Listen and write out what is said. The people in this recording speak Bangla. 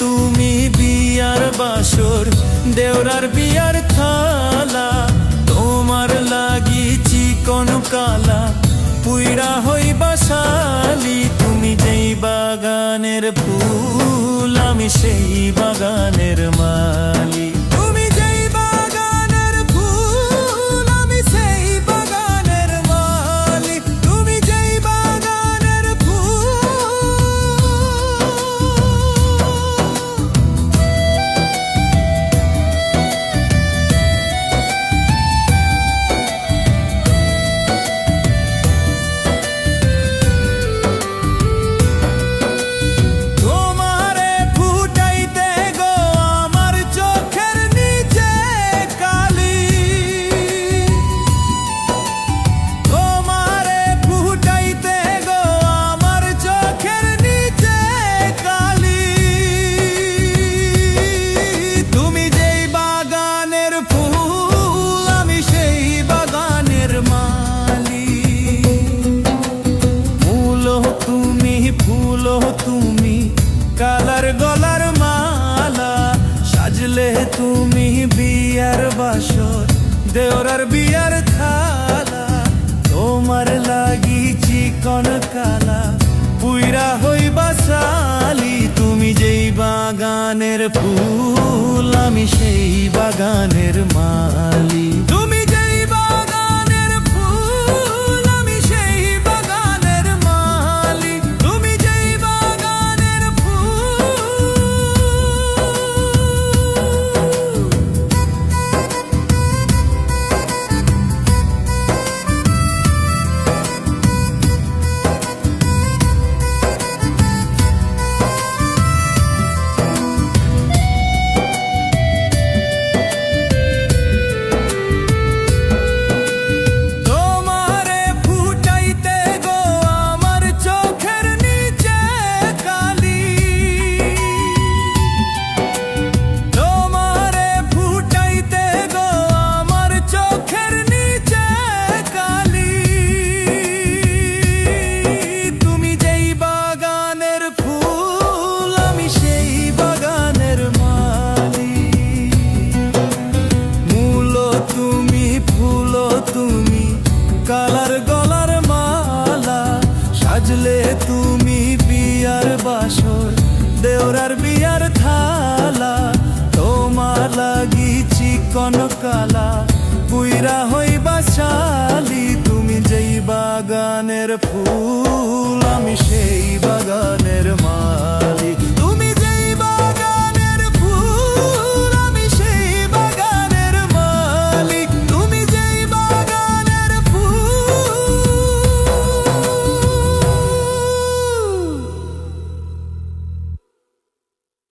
তুমি বিয়ার বাসর, দেওরার বিয়ার থালা, তোমার লাগি চিকন কালা পুইরা হই বাসালি, তুমি যেই বাগানের ফুল, আমি সেই বাগানের মালি। তুমি বিয়ার বাসর, দেওরার বিয়ার থালা, তোমার লাগি চিকন কালা, পুইরা হইবা বাসালি, তুমি যেই বাগানের ফুল, আমি সেই বাগানের মালি। ফুল আমি সেই